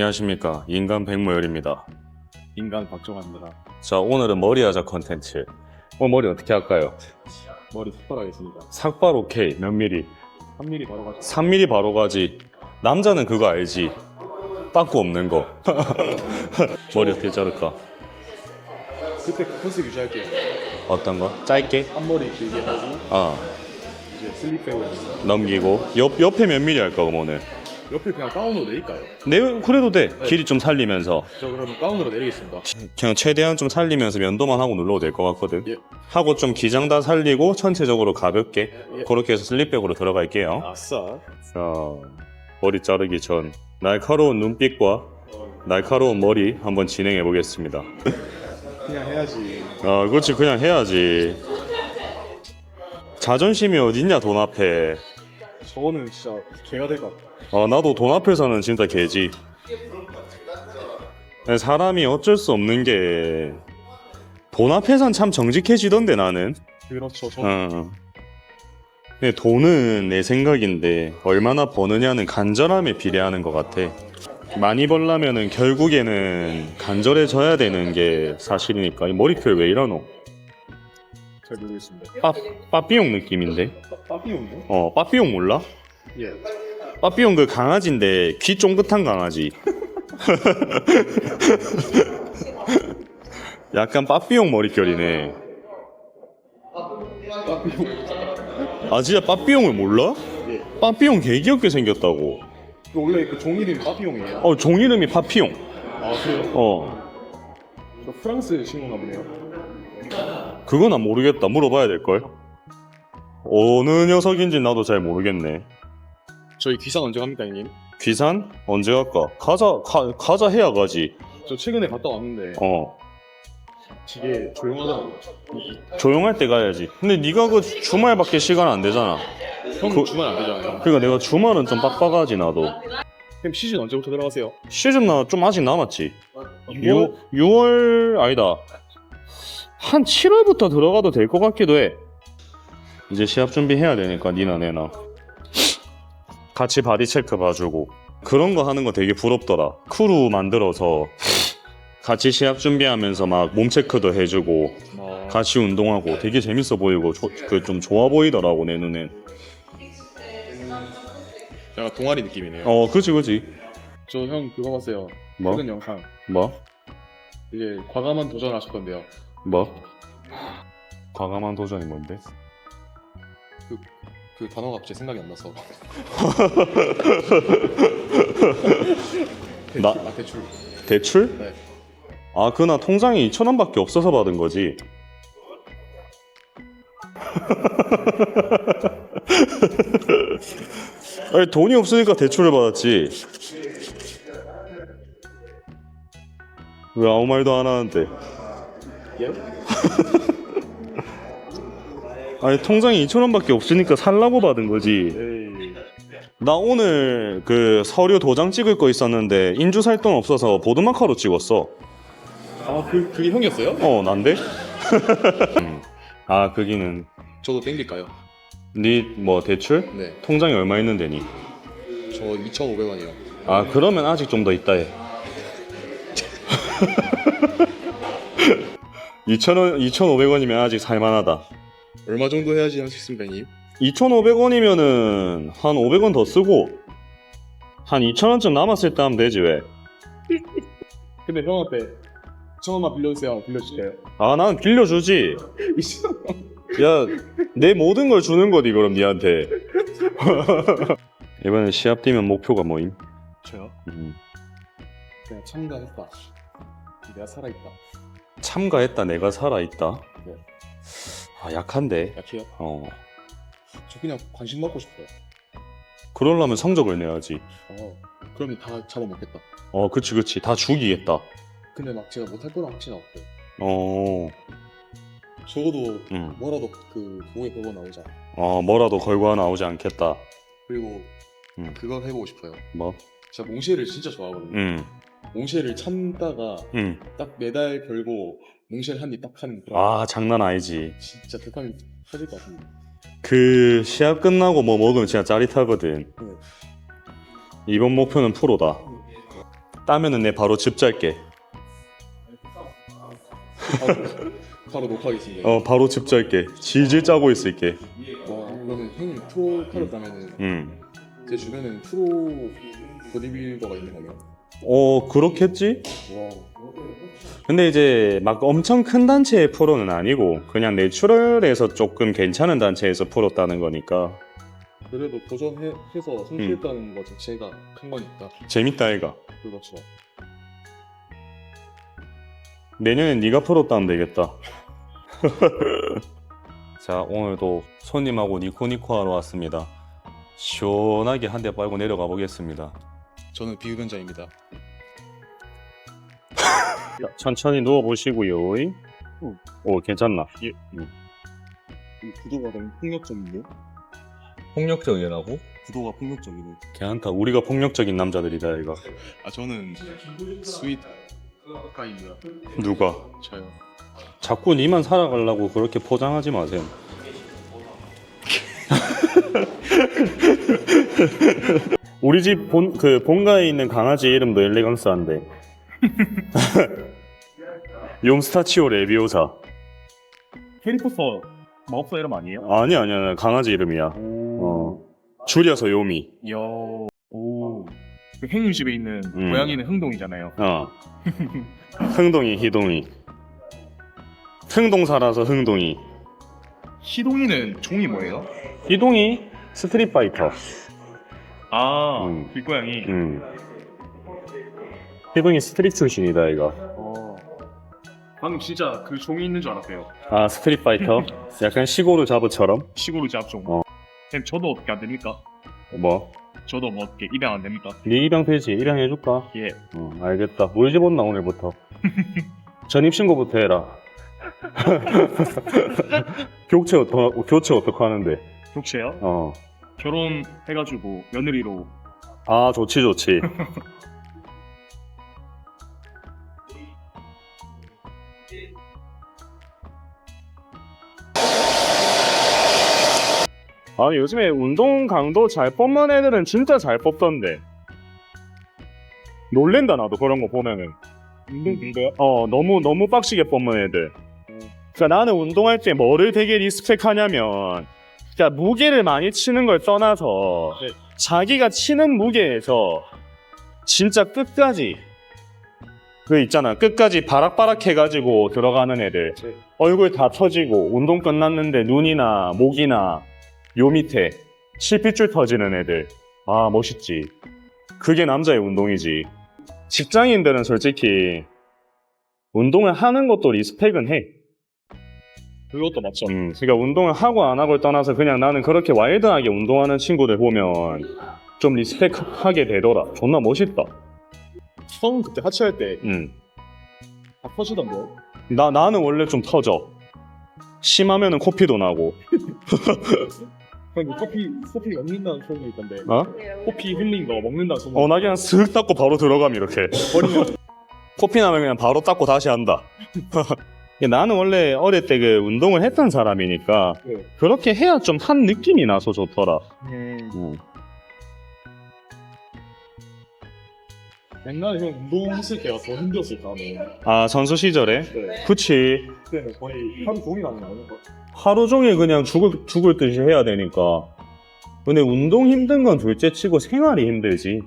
안녕하십니까 인간 백모열입니다 인간 박정환입니다. 자 오늘은 머리하자 컨텐츠 오늘 머리 어떻게 할까요? 머리 삭발하겠습니다. 삭발 오케이 몇 미리? 3mm 바로 가죠. 3mm 바로 가지 남자는 그거 알지 빠꾸 없는 거 머리 어떻게 자를까? 그때 컨셉 유지할게요. 어떤 거? 짧게? 앞머리 길게 하고 아 이제 슬립 빼고 넘기고 옆, 옆에 몇 미리 할까 그럼 오늘? 옆에 그냥 가운으로 내릴까요? 네 그래도 돼 길이 좀 살리면서 저 그러면 가운으로 내리겠습니다. 그냥 최대한 좀 살리면서 면도만 하고 눌러도 될 것 같거든 예. 하고 좀 기장 다 살리고 전체적으로 가볍게 예. 그렇게 해서 슬립백으로 들어갈게요 아싸. 자 머리 자르기 전 날카로운 눈빛과 날카로운 머리 한번 진행해 보겠습니다 그냥 해야지. 아 그렇지 그냥 해야지 자존심이 어딨냐 돈 앞에 저거는 진짜 개가 될 것 같아. 아 나도 돈 앞에서는 진짜 개지 사람이 어쩔 수 없는 게 돈 앞에선 참 정직해지던데 나는 그렇죠. 저 어. 근데 돈은 내 생각인데 얼마나 버느냐는 간절함에 비례하는 것 같아. 많이 벌려면은 결국에는 간절해져야 되는 게 사실이니까 이 머리결 왜 이러노? 잘 모르겠습니다. 빠 빠삐용 느낌인데? 빠삐용이요? 어 빠삐용 몰라? 예. 빠삐용 그 강아지인데 귀 쫑긋한 강아지. 약간 빠삐용 머리결이네. 빠삐용. 아 진짜 빠삐용을 몰라? 예. 빠삐용 개 귀엽게 생겼다고. 그 원래 그 종 이름이 빠삐용이에요. 어, 종 이름이 파피용. 아 그래요? 어, 저 프랑스 친구나 보네요. 그건 난 모르겠다. 물어봐야 될걸. 어느 녀석인지 나도 잘 모르겠네. 저희 귀상 언제 갑니까 형님? 귀산? 언제 갈까? 가자, 가, 가자 해야 가지. 저 최근에 갔다 왔는데 어, 되게 조용하더라고요. 조용할 때 가야지. 근데 네가 그 주말밖에 시간 안 되잖아. 형 그- 주말 안 되잖아요. 그러니까 내가 주말은 좀 빡빡하지, 나도. 그럼 시즌 언제부터 들어가세요? 시즌 나 좀 아직 남았지. 유... 6, 6월, 아니다. 한 7월부터 들어가도 될 것 같기도 해. 이제 시합 준비해야 되니까 니나 내나. 같이 바디 체크 봐주고. 그런 거 하는 거 되게 부럽더라. 크루 만들어서 같이 시합 준비하면서 막 몸 체크도 해주고 아... 같이 운동하고 되게 재밌어 보이고 그 좀 좋아 보이더라고 내 눈엔. 약간 동아리 느낌이네요. 어, 그지 그지. 저 형 그거 봤어요. 뭐? 최근 영상. 뭐? 이제 과감한 도전하셨던데요. 뭐? 과감한 도전이 뭔데? 그 단어가 갑자기 생각이 안 나서. 대출, 나- 아, 대출. 대출? 네. 아, 그나 통장에 2천 원밖에 없어서 받은 거지. 아니, 돈이 없으니까 대출을 받았지. 왜 아무 말도 안 하는데? 예? 아니, 통장에 2천 원밖에 없으니까 살라고 받은 거지. 에이. 나 오늘 그 서류 도장 찍을 거 있었는데 인주 살돈 없어서 보드마카로 찍었어. 아, 그, 그게 형이었어요? 어, 난데? 음. 아, 거기는 저도 땡길까요? 네 뭐 대출? 네. 통장에 얼마 있는데 니? 저 2,500원이요. 아, 그러면 아직 좀 더 있다 해. 2,000원, 2,500원이면 아직 살만하다. 얼마 정도 해야지 할 수 있습니까, 형님? 2,500원이면은 한 500원 더 쓰고 한 2,000원쯤 남았을 때 하면 되지 왜? 근데 형한테 1,000원만 빌려주세요. 빌려줄게요. 아, 난 빌려주지. 야, 내 모든 걸 주는 거지 그럼 니한테. 이번에 시합 뛰면 목표가 뭐임? 저요? 음, 그냥 참가했다. 내가 살아있다. 참가했다 내가 살아있다. 네. 아 약한데. 약해요? 어. 저 그냥 관심 받고 싶어요. 그러려면 성적을 내야지. 어, 그러면 다 잡아먹겠다. 어, 그치 그치. 다 죽이겠다. 근데 막 제가 못할 거랑 확신 없고. 어, 적어도 음. 뭐라도 그 몸에 그거 나오자. 어 뭐라도 걸고 나오지 않겠다. 그리고 음. 그걸 해보고 싶어요. 뭐? 제가 몽쉘을 진짜 좋아하거든요. 음, 몽쉘을 참다가 음. 딱 메달 걸고 몽쉘 한 입 딱 하는 그런 아 장난 아니지. 진짜 도파민 터질 것 같은데. 그 시합 끝나고 뭐 먹으면 진짜 짜릿하거든. 네. 이번 목표는 프로다. 따면은 내 바로 집 잘게. 바로, 바로 녹화하겠습니다. 어 바로 집 잘게. 질질 짜고 있을게. 와, 그러면 형님 프로 카드 따면은 음. 제 주변에는 프로 보디빌더가 있는 거예요. 어 그렇겠지? 와. 근데 이제 막 엄청 큰 단체의 프로는 아니고 그냥 내추럴에서 조금 괜찮은 단체에서 프로 따는 거니까 그래도 도전해서 성취했다는 것 자체가 큰 거니까. 재밌다 애가. 그렇죠. 내년엔 네가 프로 따면 되겠다. 자 오늘도 손님하고 니코니코 하러 왔습니다. 시원하게 한 대 빨고 내려가 보겠습니다. 저는 비흡연자입니다. 천천히 누워 보시고요. 오 괜찮나? 이 구도가 너무 폭력적인데? 폭력적이라고? 구도가 폭력적이네. 괜찮다. 우리가 폭력적인 남자들이다 이거. 아 저는 스윗 가입니다. 누가? 저요. 자꾸 니만 살아가려고 그렇게 포장하지 마세요. 우리 집 본 그 본가에 있는 강아지 이름도 엘레강스한데. 욤스타치오 레비오사. 해리포터 마법사 이름 아니에요? 아니 아니야 강아지 이름이야. 어. 줄여서 요미. 야, 오. 그 행님 집에 있는 음. 고양이는 흥동이잖아요. 어. 흥동이 희동이. 흥동 살아서 흥동이. 희동이는 종이 뭐예요? 희동이 스트릿 파이터. 아, 음. 길고양이. 음. 희동이 스트릿 출신이다 이거. 어. 방금 진짜 그 종이 있는 줄 알았어요. 아 스트릿 파이터. 약간 시골의 자부처럼. 시골로 잡종. 어. 그럼 저도 어떻게 안 됩니까? 뭐? 저도 뭐 어떻게 입양 안 됩니까? 네 입양 되지? 입양 해줄까? 예. 어 알겠다. 우리 집 온나 오늘부터. 전입신고부터 해라. 교체 어떠 교체 어떻게 하는데? 혹시요? 어. 결혼해가지고 며느리로 아 좋지 좋지. 아니 요즘에 운동 강도 잘 뽑는 애들은 진짜 잘 뽑던데. 놀랜다 나도 그런 거 보면은. 운동 근거요? 어 너무 너무 빡시게 뽑는 애들. 그러니까 나는 운동할 때 뭐를 되게 리스펙하냐면, 그러니까 무게를 많이 치는 걸 떠나서 네. 자기가 치는 무게에서 진짜 끝까지 그 있잖아. 끝까지 바락바락 해가지고 들어가는 애들. 네. 얼굴 다 터지고 운동 끝났는데 눈이나 목이나 요 밑에 실핏줄 터지는 애들. 아 멋있지. 그게 남자의 운동이지. 직장인들은 솔직히 운동을 하는 것도 리스펙은 해 그것도 맞죠. 음, 그러니까 운동을 하고 안 하고를 떠나서 그냥 나는 그렇게 와일드하게 운동하는 친구들 보면 좀 리스펙하게 되더라. 존나 멋있다. 형 그때 하체할 때 다 음. 터지던데요? 나 나는 원래 좀 터져. 심하면은 코피도 나고. 형님 커피 커피 먹는다는 소문이 있던데. 어? 커피 흘린 거 먹는다는 소문. 어, 나 그냥 슥 닦고 바로 들어감 이렇게. 버리면 코피 나면 그냥 바로 닦고 다시 한다. 나는 원래 어릴 때 그 운동을 했던 사람이니까 네. 그렇게 해야 좀 한 느낌이 나서 좋더라. 음. 음. 옛날에 형 운동했을 때가 더 힘들었을 거 아니에요. 아 선수 시절에? 네. 그치. 그때는 거의 하루 종일 하는 거예요. 하루 종일 그냥 죽을, 죽을 듯이 해야 되니까. 근데 운동 힘든 건 둘째 치고 생활이 힘들지.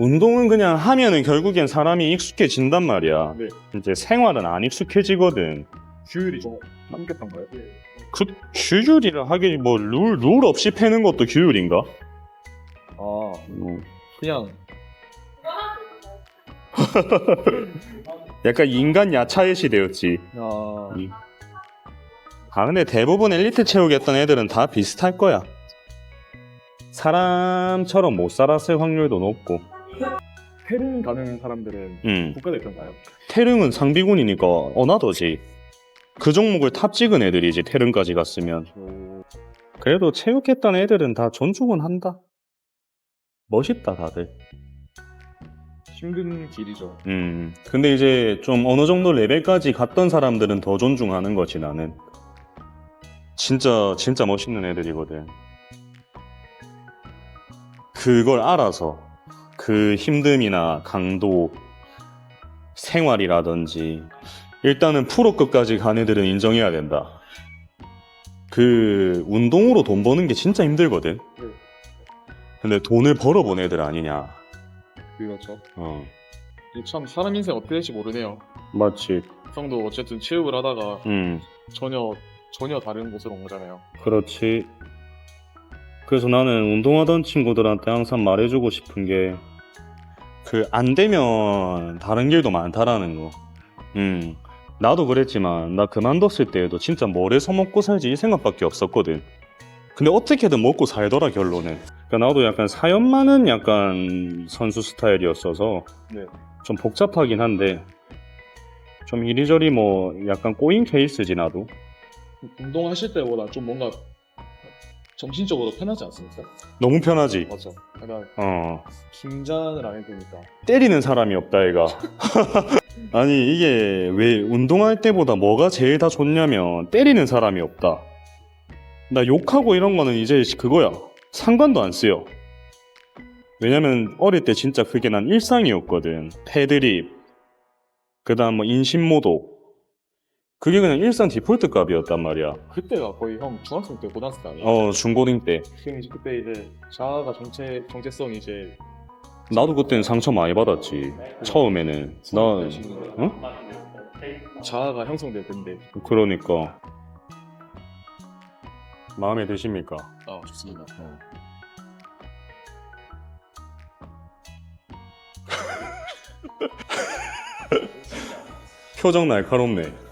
운동은 그냥 하면은 결국엔 사람이 익숙해진단 말이야. 네. 이제 생활은 안 익숙해지거든. 규율이 좀 남겼던가요? 그 규율이라 하긴 뭐룰 룰 없이 패는 것도 규율인가? 아 음. 그냥 약간 인간 야차의 시대였지. 야아 근데 대부분 엘리트 체육했던 애들은 다 비슷할 거야. 사람처럼 못 살았을 확률도 높고. 페른 가는 사람들은 음. 국가대표인가요? 태릉은 상비군이니까 어나더지. 그 종목을 탑 찍은 애들이지 태릉까지 갔으면. 그래도 체육했던 애들은 다 존중은 한다. 멋있다 다들. 힘든 길이죠. 음. 근데 이제 좀 어느 정도 레벨까지 갔던 사람들은 더 존중하는 거지 나는. 진짜 진짜 멋있는 애들이거든. 그걸 알아서 그 힘듦이나 강도 생활이라든지 일단은 프로급까지 간 애들은 인정해야 된다. 그 운동으로 돈 버는 게 진짜 힘들거든. 네. 근데 돈을 벌어본 애들 아니냐. 그렇죠. 어. 이게 참 사람 인생 어떻게 될지 모르네요. 맞지. 형도 어쨌든 체육을 하다가 음. 전혀 전혀 다른 곳으로 온 거잖아요. 그렇지. 그래서 나는 운동하던 친구들한테 항상 말해주고 싶은 게, 그, 안 되면 다른 길도 많다라는 거. 음. 나도 그랬지만, 나 그만뒀을 때에도 진짜 뭘 해서 먹고 살지 이 생각밖에 없었거든. 근데 어떻게든 먹고 살더라, 결론은. 그러니까 나도 약간 사연 많은 약간 선수 스타일이었어서, 네. 좀 복잡하긴 한데, 좀 이리저리 뭐, 약간 꼬인 케이스지, 나도. 운동하실 때보다 좀 뭔가 정신적으로 편하지 않습니까? 너무 편하지. 맞죠. 약간 어. 긴장을 안 해보니까 때리는 사람이 없다 얘가 아니 이게 왜 운동할 때보다 뭐가 제일 다 좋냐면 때리는 사람이 없다 나 욕하고 이런 거는 이제 그거야 상관도 안 쓰여 왜냐면 어릴 때 진짜 그게 난 일상이었거든 패드립 그 다음 뭐 인신모독 그게 그냥 일상 디폴트 값이었단 말이야 그때가 거의 형 중학생 때 고등학생 때 아니에요? 어 중고딩 때 형이 이제 그때 이제 자아가 정체 정체성이 이제 나도 그때는 상처 많이 받았지 처음에는 나 응? 자아가 형성될 텐데 그러니까 마음에 드십니까? 아 좋습니다. 표정 날카롭네.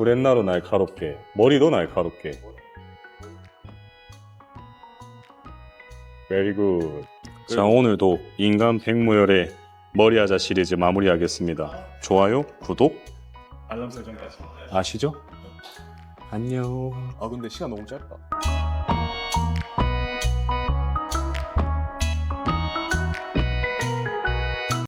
브렛나루 날카롭게, 머리도 날카롭게. Very good. 자 오늘도 인간 백무열의 머리하자 시리즈 마무리하겠습니다. 좋아요, 구독 알람 설정까지. 아시죠? 안녕. 아 근데 시간 너무 짧다.